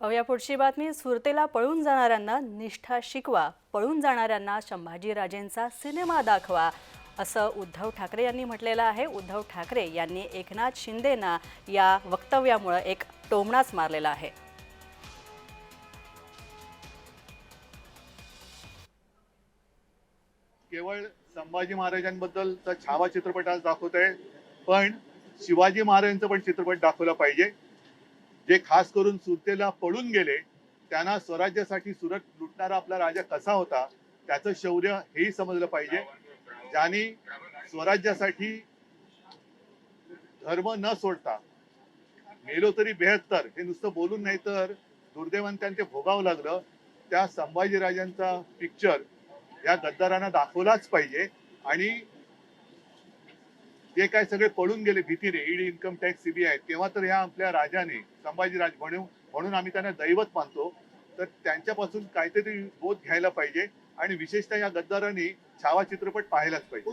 अहो, या पुढची बातमी. सुरतेला पळून जाणाऱ्यांना निष्ठा शिकवा. पळून जाणाऱ्यांना संभाजीराजेंचा सिनेमा दाखवा. असं उद्धव ठाकरे यांनी म्हटलेलं आहे. उद्धव ठाकरे यांनी एकनाथ शिंदेना या वक्तव्यामुळं एक टोमणाच मारलेला आहे. केवळ संभाजी महाराजांबद्दलचा छावा चित्रपट आज दाखवत आहे पण शिवाजी महाराजांचं पण चित्रपट दाखवला पाहिजे. जे खास करून सुरतेला पळून गेले त्यांना स्वराज्यासाठी सुरत लुटणारा आपला राजा कसा होता त्याचं शौर्य हेही समजलं पाहिजे. ज्यांनी स्वराज्यासाठी धर्म न सोडता मेलो तरी बेहत्तर हे नुसतं बोलून नाही तर दुर्दैवान त्यांचे भोगावं लागलं. त्या संभाजीराजांचा पिक्चर या गद्दारांना दाखवलाच पाहिजे. आणि जे काय सगळे पळून गेले भीतीने ईडी इन्कम टॅक्स सीबीआय तेव्हा तर ह्या आपल्या राजाने संभाजीराज म्हणून म्हणून आम्ही त्यांना दैवत मानतो. तर त्यांच्यापासून काहीतरी बोध घ्यायला पाहिजे आणि विशेषतः या गद्दारांनी छावा चित्रपट पाहायलाच पाहिजे.